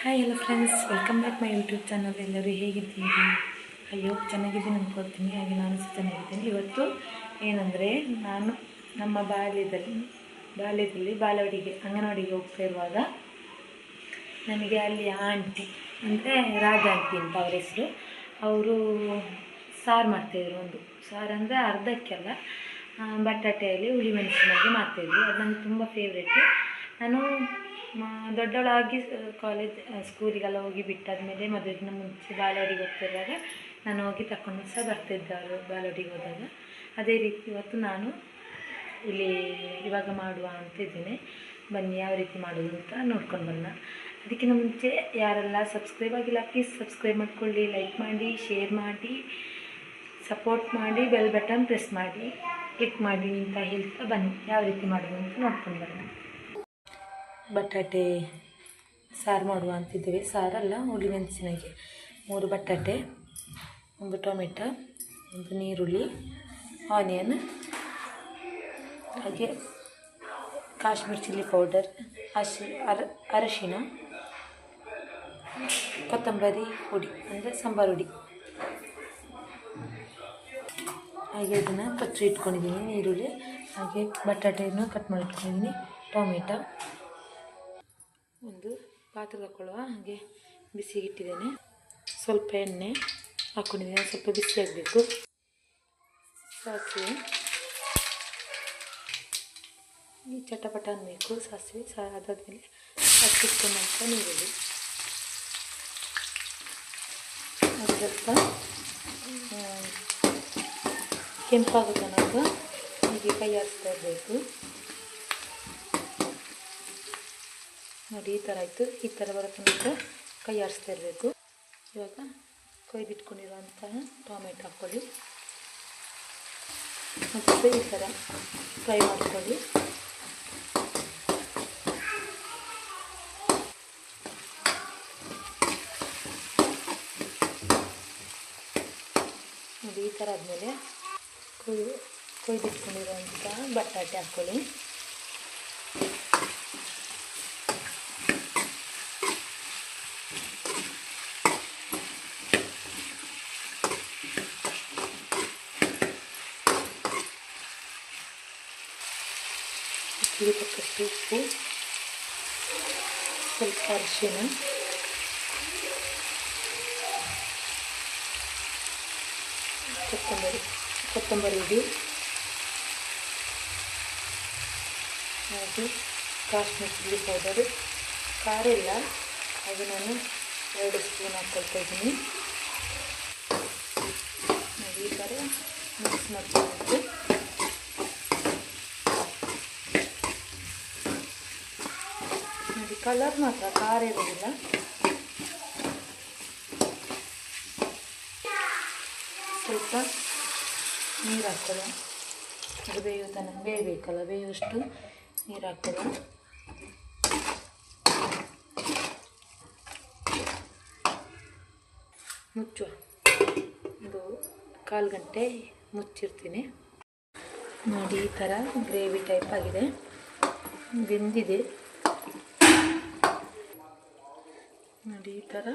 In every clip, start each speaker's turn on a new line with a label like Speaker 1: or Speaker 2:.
Speaker 1: Hi hello friends welcome back my YouTube channel ಎಲ್ಲರೂ ಹೇಗಿದ್ದೀರಿ? ಅಯ್ಯೋ, ಚೆನ್ನಾಗಿದ್ದೀನಿ ಅಂದ್ಕೊಳ್ತೀನಿ ಹಾಗೆ ನಾನು ಸಹ ಚೆನ್ನಾಗಿದ್ದೀನಿ. ಇವತ್ತು ಏನಂದರೆ, ನಾನು ನಮ್ಮ ಬಾಲ್ಯದಲ್ಲಿ ಬಾಲ್ಯದಲ್ಲಿ ಬಾಲವಾಡಿಗೆ ಅಂಗನವಾಡಿಗೆ ಹೋಗ್ತಾ ಇರುವಾಗ ನನಗೆ ಅಲ್ಲಿ ಆಂಟಿ ಅಂದರೆ ರಾಜ ಆಂಟಿ ಅಂತ ಅವ್ರ ಹೆಸರು, ಅವರು ಸಾರು ಮಾಡ್ತಾಯಿದ್ರು ಒಂದು. ಸಾರು ಅಂದರೆ ಅರ್ಧಕ್ಕೆಲ್ಲ ಬಟಾಟೆಯಲ್ಲಿ ಹುಳಿ ಮೆಣಸಿನಾಗೆ ಮಾಡ್ತಾಯಿದ್ವಿ ಅದು ನನಗೆ ತುಂಬ ಫೇವ್ರೇಟು ನಾನು ದೊಡ್ಡವಳಾಗಿ ಕಾಲೇಜ್ ಸ್ಕೂಲಿಗೆಲ್ಲ ಹೋಗಿ ಬಿಟ್ಟಾದಮೇಲೆ ಮದುವೆಗಿನ ಮುಂಚೆ ಬಾಲವಾಡಿಗೆ ಹೋಗ್ತಿರುವಾಗ ನಾನು ಹೋಗಿ ತಕ್ಕೊಂಡು ಸಹ ಬರ್ತಿದ್ದೆ ಅವರು ಬಾಲವಾಡಿಗೆ ಹೋದಾಗ. ಅದೇ ರೀತಿ ಇವತ್ತು ನಾನು ಇಲ್ಲಿ ಇವಾಗ ಮಾಡುವ ಅಂತ ಇದ್ದೀನಿ ಬನ್ನಿ ಯಾವ ರೀತಿ ಮಾಡೋದು ಅಂತ ನೋಡ್ಕೊಂಡು ಬನ್ನ ಅದಕ್ಕಿಂತ ಮುಂಚೆ ಯಾರೆಲ್ಲ ಸಬ್ಸ್ಕ್ರೈಬ್ ಆಗಿಲ್ಲ ಪ್ಲೀಸ್ ಸಬ್ಸ್ಕ್ರೈಬ್ ಮಾಡ್ಕೊಳ್ಳಿ ಲೈಕ್ ಮಾಡಿ ಶೇರ್ ಮಾಡಿ ಸಪೋರ್ಟ್ ಮಾಡಿ ಬೆಲ್ ಬಟನ್ ಪ್ರೆಸ್ ಮಾಡಿ ಕ್ಲಿಕ್ ಮಾಡಿ ಅಂತ ಹೇಳ್ತಾ ಬನ್ನಿ. ಯಾವ ರೀತಿ ಮಾಡೋದು ಅಂತ ನೋಡ್ಕೊಂಡು ಬರೋಣ. ಬಟಾಟೆ, ಸಾರು ಮಾಡುವ ಅಂತಿದ್ದೇವೆ. ಸಾರಲ್ಲ ಹುಳಿ ಮೆಣಸಿನಾಗೆ ಮೂರು ಬಟಾಟೆ, ಒಂದು ಟೊಮೆಟೊ, ಒಂದು ನೀರುಳ್ಳಿ ಆನಿಯನ್, ಹಾಗೆ ಕಾಶ್ಮೀರ್ ಚಿಲ್ಲಿ ಪೌಡರ್, ಹಸಿ, ಅರ ಅರಶಿನ ಕೊತ್ತಂಬರಿ ಹುಡಿ ಅಂದರೆ ಸಾಂಬಾರು ಹುಡಿ ಹಾಗೆ ಇದನ್ನು ಕಚ್ಚು ಇಟ್ಕೊಂಡಿದ್ದೀನಿ ಈರುಳ್ಳಿ ಹಾಗೆ ಬಟಾಟೆಯನ್ನು ಕಟ್ ಮಾಡಿಟ್ಕೊಂಡಿದ್ದೀನಿ, ಟೊಮೆಟೊ. ಒಂದು ಪಾತ್ರೆ ತಗೊಳ್ಳುವ ಹಾಗೆ ಬಿಸಿಗೆ ಇಟ್ಟಿದ್ದೇನೆ ಸ್ವಲ್ಪ ಎಣ್ಣೆ ಹಾಕ್ಕೊಂಡಿದ್ದೇನೆ ಸ್ವಲ್ಪ ಬಿಸಿ ಆಗಬೇಕು. ಸಾಸಿವೆ. ಈ ಚಟಪಟ ಅನ್ನಬೇಕು ಸಾಸಿವೆ ಸಾ, ಅದಾದಮೇಲೆ ಅಕ್ಕಿ ನಂತರ ನೀರುಳ್ಳಿ. ಅದು ಸ್ವಲ್ಪ ಕೆಂಪಾಗುತ್ತೆ ಕೆಂಪಾಗೋ ತನಕ ಹೀಗೆ ಕೈ ಹಾಕ್ತಾ ಇರಬೇಕು. ನೋಡಿ, ಈ ಥರ ಆಯಿತು. ಈ ಥರ ಬರೋ ತನಕ ಕೈ ಆಡಿಸ್ತಾ ಇರಬೇಕು. ಇವಾಗ ಕೊಯ್ದಿಟ್ಕೊಂಡಿರುವಂತಹ ಟೊಮೆಟೊ ಹಾಕ್ಕೊಳ್ಳಿ. ಮತ್ತು ಈ ಥರ ಫ್ರೈ ಮಾಡ್ಕೊಳ್ಳಿ. ನೋಡಿ, ಈ ಥರ ಆದಮೇಲೆ ಕೊಯ್ ಕೊಯ್ದಿಟ್ಕೊಂಡಿರುವಂಥ ಬಟಾಟೆ ಹಾಕ್ಕೊಳ್ಳಿ. ರುಚಿಗೆ ತಕ್ಕಷ್ಟು ಉಪ್ಪು ಸ್ವಲ್ಪ ಅರಿಶಿನ ಕೊತ್ತಂಬರಿ ಕೊತ್ತಂಬರಿ ಹುಡಿ ಹಾಗೆ ಕಾಶ್ಮೀರ್ ಚಿಲ್ಲಿ ಪೌಡರು ಖಾರ ಇಲ್ಲ ಹಾಗೆ ನಾನು ಎರಡು ಸ್ಪೂನ್ ಹಾಕ್ಕೊಳ್ತಾ ಇದ್ದೀನಿ ನೋಡಿ ಈ ಥರ ಮಿಕ್ಸ್ ಮಾಡ್ಕೊಳ್ಬೇಕು ನೋಡಿ ಕಲರ್ ಮಾತ್ರ ಖಾರ ಇರೋದಿಲ್ಲ ಸ್ವಲ್ಪ ನೀರು ಹಾಕ್ತದೆ ಅದು ಬೇಯೋ ತನಕ, ಬೇಯಬೇಕಲ್ಲ, ಬೇಯುವಷ್ಟು ನೀರು ಹಾಕ್ತದೆ ಮುಚ್ಚುವ ಒಂದು ಕಾಲು ಗಂಟೆ ಮುಚ್ಚಿರ್ತೀನಿ. ನೋಡಿ, ಈ ಥರ ಗ್ರೇವಿ ಟೈಪ್ ಆಗಿದೆ. ಬೆಂದಿದೆ. ನೋಡಿ ಈ ಥರ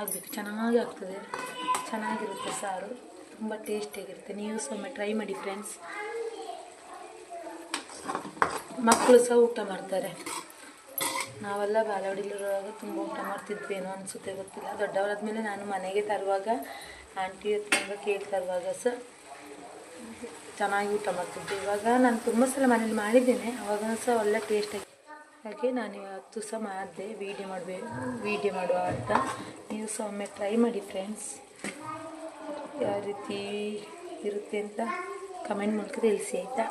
Speaker 1: ಆಗಬೇಕು. ಚೆನ್ನಾಗಿ ಆಗ್ತದೆ. ಚೆನ್ನಾಗಿರುತ್ತೆ ಸಾರು. ತುಂಬ ಟೇಸ್ಟಿಯಾಗಿರುತ್ತೆ. ನೀವು ಸೊಮ್ಮೆ ಟ್ರೈ ಮಾಡಿ ಫ್ರೆಂಡ್ಸ್ ಮಕ್ಕಳು ಸಹ ಊಟ ಮಾಡ್ತಾರೆ. ನಾವೆಲ್ಲ ಬಾಲವಾಡಿಲಿರುವಾಗ ತುಂಬ ಊಟ ಮಾಡ್ತಿದ್ವೇನೋ ಅನಿಸುತ್ತೆ ಗೊತ್ತಿಲ್ಲ. ದೊಡ್ಡವರಾದ್ಮೇಲೆ ನಾನು ಮನೆಗೆ ತರುವಾಗ ಆಂಟಿ ಹತ್ತಿರ ಕೇಕ್ ತರುವಾಗ ಸಹ ಚೆನ್ನಾಗಿ ಊಟ ಮಾಡ್ತಿದ್ವಿ. ಇವಾಗ ನಾನು ತುಂಬ ಸಲ ಮನೇಲಿ ಮಾಡಿದ್ದೇನೆ. ಅವಾಗ ಸಹ ಒಳ್ಳೆ ಟೇಸ್ಟಾಗಿ ಹಾಗೆ ನಾನು ಇವತ್ತು ಸಹ ಮಾಡಿದೆ ವೀಡಿಯೋ ಮಾಡಬೇಕು ವೀಡಿಯೋ ಮಾಡುವ ಅಂತ. ನೀವು ಸಹ ಒಮ್ಮೆ ಟ್ರೈ ಮಾಡಿ ಫ್ರೆಂಡ್ಸ್ ಯಾವ ರೀತಿ ಇರುತ್ತೆ ಅಂತ ಕಮೆಂಟ್ ಮೂಲಕ ತಿಳಿಸಿ, ಆಯಿತಾ?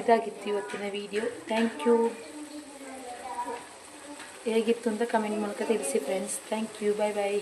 Speaker 1: ಇದಾಗಿತ್ತು ಇವತ್ತಿನ ವಿಡಿಯೋ ಥ್ಯಾಂಕ್ ಯು ಹೇಗಿತ್ತು ಅಂತ ಕಮೆಂಟ್ ಮೂಲಕ ತಿಳಿಸಿ friends thank you bye bye